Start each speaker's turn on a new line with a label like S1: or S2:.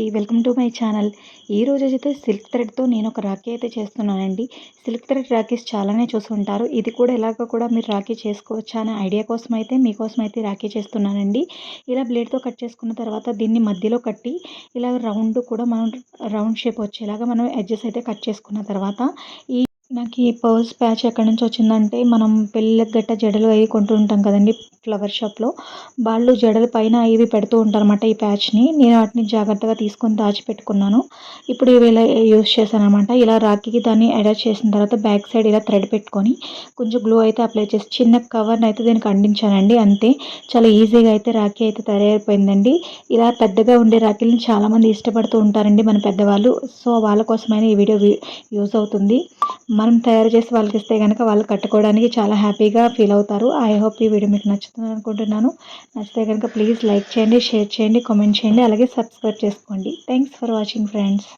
S1: అండి. Welcome to my channel. ఈ రోజు అయితే సిల్క్ థ్రెడ్తో నేను ఒక రాఖీ అయితే చేస్తున్నానండి. సిల్క్ థ్రెడ్ రాఖీస్ చాలానే చూసుంటారు. ఇది కూడా ఎలాగ కూడా మీరు రాఖీ చేసుకోవచ్చా అనే ఐడియా కోసం అయితే మీకోసం అయితే రాఖీ చేస్తున్నానండి. ఇలా బ్లేడ్తో కట్ చేసుకున్న తర్వాత దీన్ని మధ్యలో కట్టి ఇలా రౌండ్ కూడా మనం రౌండ్ షేప్ వచ్చేలాగా మనం ఎడ్జెస్ అయితే కట్ చేసుకున్న తర్వాత ఈ నాకు ఈ పర్స్ ప్యాచ్ ఎక్కడి నుంచి వచ్చిందంటే మనం పెళ్ళిళ్ళకి గట్ట జడలు అవి కొంటూ ఉంటాం కదండి ఫ్లవర్ షాప్లో. వాళ్ళు జడల పైన ఇవి పెడుతూ ఉంటారు అన్నమాట ఈ ప్యాచ్ని. నేను వాటిని జాగ్రత్తగా తీసుకొని దాచిపెట్టుకున్నాను. ఇప్పుడు ఇవి ఇలా యూస్ చేశాను అనమాట ఇలా రాఖీకి దాన్ని అటాచ్ చేసిన తర్వాత బ్యాక్ సైడ్ ఇలా థ్రెడ్ పెట్టుకొని కొంచెం గ్లూ అయితే అప్లై చేసి చిన్న కవర్ని అయితే దీనికి అందించానండి అంతే. చాలా ఈజీగా అయితే రాఖీ అయితే తయారైపోయిందండి. ఇలా పెద్దగా ఉండే రాఖీలను చాలామంది ఇష్టపడుతూ ఉంటారండి మన పెద్దవాళ్ళు. సో వాళ్ళ కోసమైనా ఈ వీడియో యూజ్ అవుతుంది. మనం తయారు చేసి వాళ్ళకి ఇస్తే కనుక వాళ్ళు కట్టుకోవడానికి చాలా హ్యాపీగా ఫీల్ అవుతారు. ఐ హోప్ ఈ వీడియో మీకు నచ్చుతుంది అనుకుంటున్నాను. నచ్చితే కనుక ప్లీజ్ లైక్ చేయండి షేర్ చేయండి కామెంట్ చేయండి అలాగే సబ్స్క్రైబ్ చేసుకోండి. Thanks for watching friends